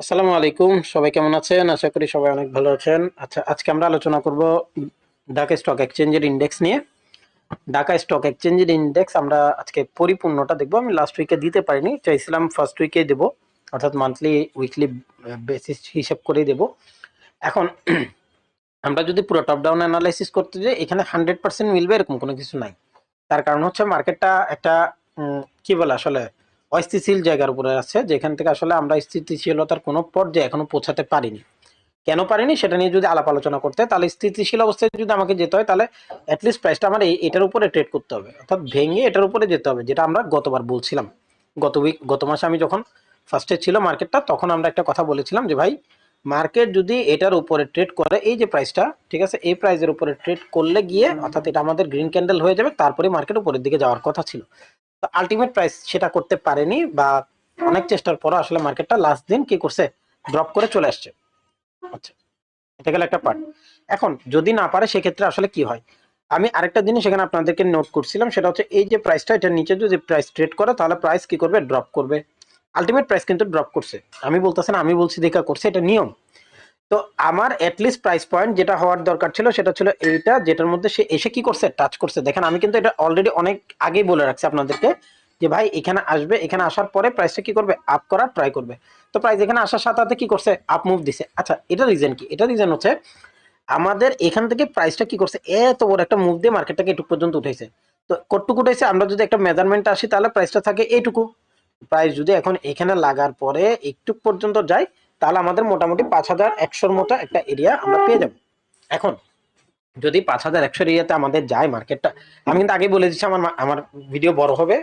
আসসালামু আলাইকুম, সবাই কেমন আছেন? আশা করি সবাই অনেক ভালো আছেন। আচ্ছা আজকে আমরা আলোচনা করব ঢাকা স্টক এক্সচেঞ্জের ইন্ডেক্স নিয়ে। ঢাকা স্টক এক্সচেঞ্জের ইন্ডেক্স আমরা আজকে পরিপূর্ণটা দেখব। আমি লাস্ট উইকে দিতে পারিনি, চাইছিলাম ফার্স্ট উইকে দেবো। অর্থাৎ মান্থলি উইকলি বেসিস হিসাব করেই দেবো। এখন আমরা যদি পুরো টপ ডাউন অ্যানালাইসিস করতে যাই, এখানে হান্ড্রেড পার্সেন্ট মিলবে এরকম কোনো কিছু নাই। তার কারণ হচ্ছে মার্কেটটা একটা কি বলে আসলে অস্থিতিশীল জায়গার উপরে আছে, যেখান থেকে আসলে আমরা স্থিতিশীলতার কোনো পর্যায়ে এখনও পৌঁছাতে পারিনি। কেন পারিনি? সেটা নিয়ে যদি আলাপ আলোচনা করতে, তাহলে স্থিতিশীল অবস্থায় যদি আমাকে যেতে হয়, তাহলে অ্যাটলিস্ট প্রাইসটা আমার এটার উপরে ট্রেড করতে হবে। অর্থাৎ ভেঙে এটার উপরে যেতে হবে, যেটা আমরা গতবার বলছিলাম। গত উইক গত মাসে আমি যখন ফার্স্টে ছিল মার্কেটটা তখন আমরা একটা কথা বলেছিলাম যে, ভাই মার্কেট যদি এটার উপরে ট্রেড করে, এই যে প্রাইসটা ঠিক আছে? এই প্রাইসের উপরে ট্রেড করলে গিয়ে, অর্থাৎ এটা আমাদের গ্রিন ক্যান্ডেল হয়ে যাবে, তারপরে মার্কেট উপরের দিকে যাওয়ার কথা ছিল। আলটিমেট প্রাইস সেটা করতে পারেনি বা অনেক চেষ্টার পর আসলে মার্কেটটা লাস্ট দিন কি করছে ড্রপ করে চলে আসছে। আচ্ছা এটা গেল একটা পার্ট এখন, যদি না পারে সেক্ষেত্রে আসলে কি হয়? আমি আরেকটা জিনিস এখানে আপনাদেরকে নোট করছিলাম, সেটা হচ্ছে এই যে প্রাইসটা এটার নিচে যদি প্রাইস ট্রেড করে, তাহলে প্রাইস কি করবে? ড্রপ করবে। আলটিমেট প্রাইস কিন্তু ড্রপ করছে। আমি বলতেছি না, আমি বলছি দেখা করছে, এটা নিয়ম। তো আমার অ্যাটলিস্ট প্রাইস পয়েন্ট যেটা হওয়ার দরকার ছিল সেটা ছিল এইটা, যেটার মধ্যে সে এসে কি করছে টাচ করছে। দেখেন, আমি কিন্তু এটা অলরেডি অনেক আগেই বলে রাখছি আপনাদেরকে যে ভাই, এখানে আসবে, এখানে আসার পরে প্রাইসটা কি করবে? আপ করার ট্রাই করবে। তো প্রাইস এখানে আসার সাথে সাথে কি করছে? আপ মুভ দিছে। আচ্ছা এটা রিজন কি? এটা রিজন হচ্ছে আমাদের এখান থেকে প্রাইসটা কি করছে? এত বড় একটা মুভ দিয়ে মার্কেটটাকে এটুকু পর্যন্ত উঠেছে তো কতটুকু উঠেছে আমরা যদি একটা মেজারমেন্ট আসি, তাহলে প্রাইসটা থাকে এইটুকু। প্রাইস যদি এখন এখানে লাগার পরে একটু পর্যন্ত যায় তাহলে আমাদের মোটামুটি পাঁচ হাজার একশোর মতো একটা এরিয়া আমরা পেয়ে যাব। এখন, যদি পাঁচ হাজার একশো এরিয়াতে আমাদের যায় মার্কেটটা আমি কিন্তু আগে বলে দিচ্ছি, আমার আমার ভিডিও বড় হবে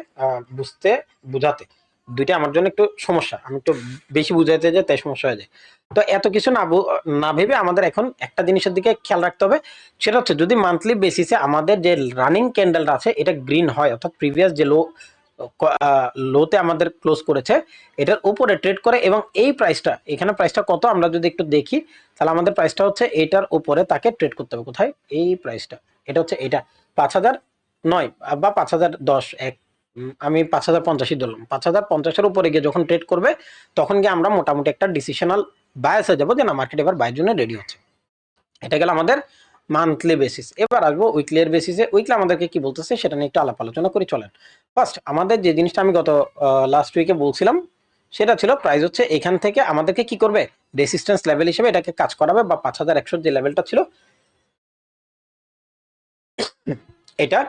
বুঝতে, বোঝাতে। দুইটা আমার জন্য একটু সমস্যা, আমি একটু বেশি বুঝাইতে যাই তাই সমস্যা হয়ে যায়। তো এত কিছু না না ভেবে আমাদের এখন একটা জিনিসের দিকে খেয়াল রাখতে হবে, সেটা হচ্ছে যদি মান্থলি বেসিসে আমাদের যে রানিং ক্যান্ডেলটা আছে, এটা গ্রিন হয়, অর্থাৎ প্রিভিয়াস যে লো লোতে আমাদের ক্লোজ করেছে। এটার উপরে ট্রেড করে এবং এই প্রাইসটা এখানে প্রাইসটা কত আমরা যদি একটু দেখি, তাহলে আমাদের প্রাইসটা হচ্ছে এটার উপরে তাকে ট্রেড করতে হবে। কোথায়? এই প্রাইসটা এটা হচ্ছে এটা। পাঁচ হাজার নয় বা পাঁচ হাজার দশ, এক আমি পাঁচ হাজার পঞ্চাশই ধরলাম। পাঁচ হাজার পঞ্চাশের উপরে গিয়ে যখন ট্রেড করবে, তখন গিয়ে আমরা মোটামুটি একটা ডিসিশনাল বায়াস হয়ে যাব যে না মার্কেট এবার বাইয়ের জন্য রেডি হচ্ছে। এটা গেল আমাদের মান্থলি বেসিস এবার আসব উইকলি এর বেসিসে উইকলি আমাদেরকে কি বলতেছে সেটা নিয়ে একটু আলাপ আলোচনা করে, চলেন। ফার্স্ট আমাদের যে জিনিসটা আমি গত লাস্ট উইকে বলছিলাম, সেটা ছিল প্রাইস হচ্ছে এখান থেকে আমাদেরকে কি করবে? রেসিস্ট্যান্স লেভেল হিসেবে এটাকে কাজ করাবে বা পাঁচ হাজার একশোর যে লেভেলটা ছিল, এটা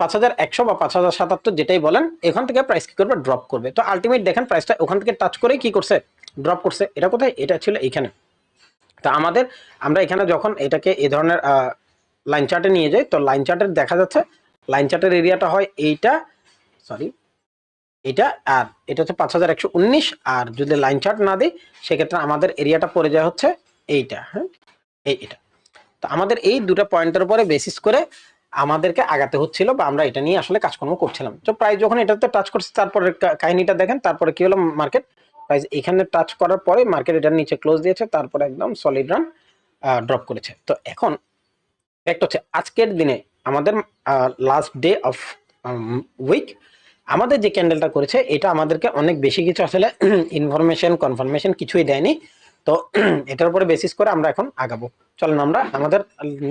পাঁচ হাজার একশো বা পাঁচ হাজার সাতাত্তর যেটাই বলেন, এখান থেকে প্রাইস কি করবে? ড্রপ করবে। তো আলটিমেট দেখেন প্রাইসটা ওখান থেকে টাচ করে কি করছে? ড্রপ করছে। এটা কোথায়? এটা ছিল এখানে। তা আমাদের, আমরা এখানে যখন এটাকে এই ধরনের লাইন চার্টে নিয়ে যাই, তো লাইন চার্টের দেখা যাচ্ছে লাইন চার্টের এরিয়াটা হয় এইটা সরি এটা আর এটা হচ্ছে পাঁচ হাজার একশো উনিশ, আর যদি লাইন চার্ট না দিই, সেক্ষেত্রে আমাদের এরিয়াটা পড়ে যায় হচ্ছে এইটা হ্যাঁ এই এটা। তো আমাদের এই দুটো পয়েন্টের উপরে বেসিস করে আমাদেরকে আগাতে হচ্ছিল বা আমরা এটা নিয়ে আসলে কাজকর্ম করছিলাম। তো প্রায় যখন এটাতে টাচ করছে তারপরে কাহিনীটা দেখেন, তারপরে কি হলো মার্কেট প্রাইস এখানে টাচ করার পরে মার্কেট এটার নিচে ক্লোজ দিয়েছে, তারপরে একদম সলিড রান ড্রপ করেছে। তো এখন একটা হচ্ছে, আজকের দিনে আমাদের লাস্ট ডে অফ উইক আমাদের যে ক্যান্ডেলটা করেছে, এটা আমাদেরকে অনেক বেশি কিছু আসলে ইনফরমেশন কনফার্মেশন কিছুই দেয়নি। তো এটার উপরে বেসিস করে আমরা এখন আগাবো। চলেন আমরা আমাদের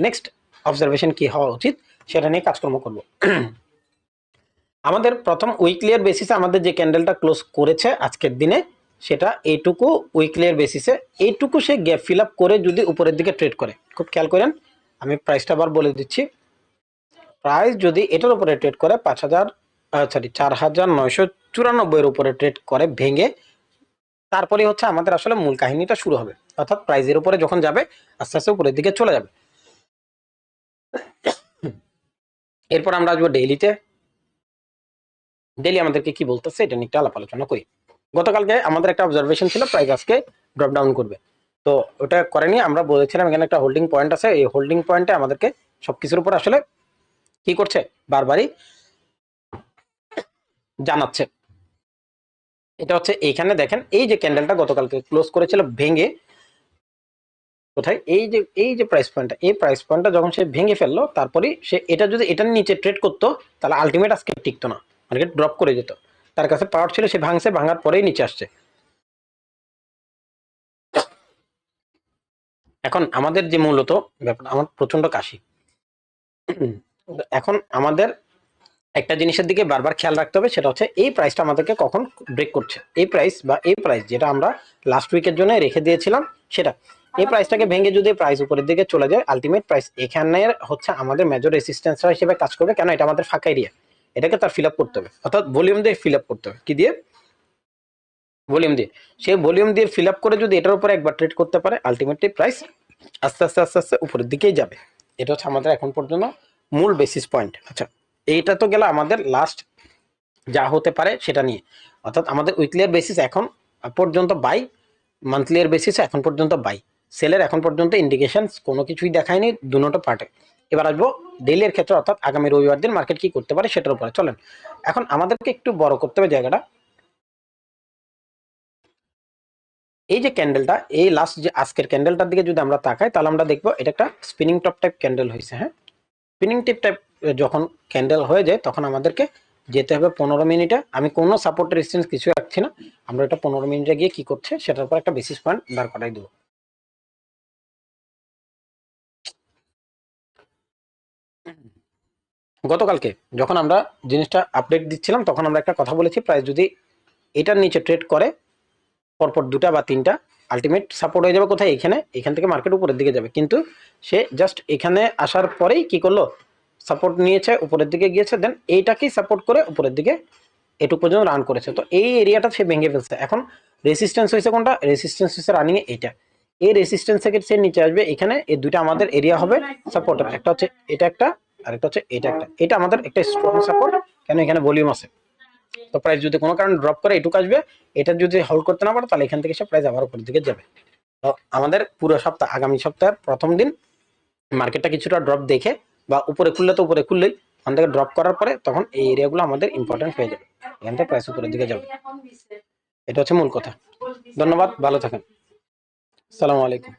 নেক্সট অবজারভেশন কি হওয়া উচিত, সেটা নিয়ে কাজকর্ম করব। আমাদের প্রথম উইকলিয়ার বেসিসে আমাদের যে ক্যান্ডেলটা ক্লোজ করেছে আজকের দিনে সেটা এইটুকু উইকলিয়ার বেসিসে এইটুকু সে গ্যাপ ফিল আপ করে যদি উপরের দিকে ট্রেড করে। খুব খেয়াল করেন, আমি প্রাইসটা আবার বলে দিচ্ছি। প্রাইস যদি এটার উপরে ট্রেড করে, পাঁচ হাজার সরি চার হাজার নয়শো চুরানব্বইয়ের উপরে ট্রেড করে ভেঙে, তারপরে হচ্ছে আমাদের আসলে মূল কাহিনীটা শুরু হবে। অর্থাৎ প্রাইজের উপরে যখন যাবে, আস্তে আস্তে উপরের দিকে চলে যাবে। এরপর আমরা আসব ডেইলিতে ডেইলি আমাদেরকে কি বলতেছে, এটা নিয়ে একটু আলাপ আলোচনা করি। গতকালকে আমাদের একটা অবজারভেশন ছিল প্রাইস আজকে ড্রপ ডাউন করবে। তো ওটা করেনি, আমরা বলেছিলাম এখানে একটা হোল্ডিং পয়েন্ট আছে, এই হোল্ডিং পয়েন্টে আমাদেরকে সবকিছুর উপর আসলে কি করছে, বারবারই জানাচ্ছে। এটা হচ্ছে এইখানে দেখেন, এই যে ক্যান্ডেলটা গতকালকে ক্লোজ করেছিল ভেঙে, কোথায়? এই যে এই যে প্রাইস পয়েন্টটা এই প্রাইস পয়েন্টটা যখন সে ভেঙে ফেলল তারপরে সে এটা যদি এটার নিচে ট্রেড করতো, তাহলে আলটিমেট আজকে টিকতো না মার্কেট ড্রপ করে যেত। তার কাছে পাওয়ার ছিল, সে ভাঙছে, ভাঙার পরেই নিচে আসছে। এখন আমাদের যে মূলত ব্যাপার, আমার প্রচণ্ড কাশি। এখন আমাদের একটা জিনিসের দিকে বারবার খেয়াল রাখতে হবে, সেটা হচ্ছে এই প্রাইসটা আমাদেরকে কখন ব্রেক করছে। এই প্রাইস বা এই প্রাইস যেটা আমরা লাস্ট উইকের জন্য রেখে দিয়েছিলাম, সেটা। এই প্রাইসটাকে ভেঙে যদি প্রাইস উপরের দিকে চলে যায় আলটিমেট প্রাইস এখানে হচ্ছে আমাদের মেজর রেসিস্ট্যান্স হিসেবে কাজ করবে, কেন এটা আমাদের ফাঁকা এরিয়া এটাকে তার ফিল করতে হবে। অর্থাৎ ভলিউম দিয়ে ফিল করতে হবে। কি দিয়ে? ভলিউম দিয়ে। সেই ভলিউম দিয়ে ফিল করে যদি এটার উপরে একবার ট্রেড করতে পারে আলটিমেটলি প্রাইস আস্তে আস্তে আস্তে আস্তে উপরের দিকেই যাবে। এটা হচ্ছে আমাদের এখন পর্যন্ত মূল বেসিস পয়েন্ট আচ্ছা এইটা তো গেল আমাদের লাস্ট যা হতে পারে সেটা নিয়ে। অর্থাৎ আমাদের উইকলিয়ার বেসিস এখন পর্যন্ত বাই মান্থলিয়ার বেসিস এখন পর্যন্ত বাই সেলের এখন পর্যন্ত ইন্ডিকেশন কোনো কিছুই দেখায়নি, দুটো পার্টে এবার আসব ডেইলির ক্ষেত্রে, অর্থাৎ আগামী রবিবার দিন মার্কেট কি করতে পারে সেটার উপরে। চলেন, এখন আমাদেরকে একটু বড় করতে হবে জায়গাটা। এই যে ক্যান্ডেলটা এই লাস্ট যে আজকের ক্যান্ডেলটার দিকে যদি আমরা তাকাই, তাহলে আমরা দেখব এটা একটা স্পিনিং টপ টাইপ ক্যান্ডেল হয়েছে হ্যাঁ? স্পিনিং টিপ টাইপ যখন ক্যান্ডেল হয়ে যায়, তখন আমাদেরকে যেতে হবে পনেরো মিনিটে। আমি কোনো সাপোর্ট রেজিস্ট্যান্স কিছু রাখছি না। আমরা এটা পনেরো মিনিটে গিয়ে কি করছে, সেটার উপর একটা বেসিস পয়েন্ট দাঁড় করাই দেবো। গতকালকে যখন আমরা জিনিসটা আপডেট দিচ্ছিলাম, তখন আমরা একটা কথা বলেছি, প্রায় যদি এটার নিচে ট্রেড করে, পরপর দুটা বা তিনটা আলটিমেট সাপোর্ট হয়ে যাবে কোথায়? এখানে, এখান থেকে মার্কেট উপরের দিকে যাবে। কিন্তু সে জাস্ট এখানে আসার পরেই কি করল? সাপোর্ট নিয়েছে, উপরের দিকে গিয়েছে দেন এইটাকেই সাপোর্ট করে উপরের দিকে এটুকু পর্যন্ত রান করেছে। তো এই এরিয়াটা সে ভেঙে ফেলছে। এখন রেসিস্ট্যান্স হয়েছে কোনটা? রেসিস্ট্যান্স হয়েছে রানিং এইটা। এই রেসিস্ট্যান্স থেকে সে নিচে আসবে, এখানে এই দুইটা আমাদের এরিয়া হবে সাপোর্টের একটা হচ্ছে, এটা একটা আর একটা হচ্ছে এটা একটা। এটা আমাদের একটা স্ট্রং সাপোর্ট কেন এখানে ভলিউম আছে? তো প্রাইস যদি কোনো কারণে ড্রপ করে, এটুকু আসবে, এটা যদি হোল্ড করতে না পারে, তাহলে এখান থেকে সে প্রাইস আবার উপরের দিকে যাবে। তো আমাদের পুরো সপ্তাহ, আগামী সপ্তাহের প্রথম দিন মার্কেটটা কিছুটা ড্রপ দেখে বা উপরে খুললে তো উপরে খুললেই, ওখান থেকে ড্রপ করার পরে তখন এই এরিয়াগুলো আমাদের ইম্পর্টেন্ট হয়ে যাবে। এখান থেকে প্রাইস উপরের দিকে যাবে। এটা হচ্ছে মূল কথা। ধন্যবাদ, ভালো থাকেন। সালামু আলাইকুম।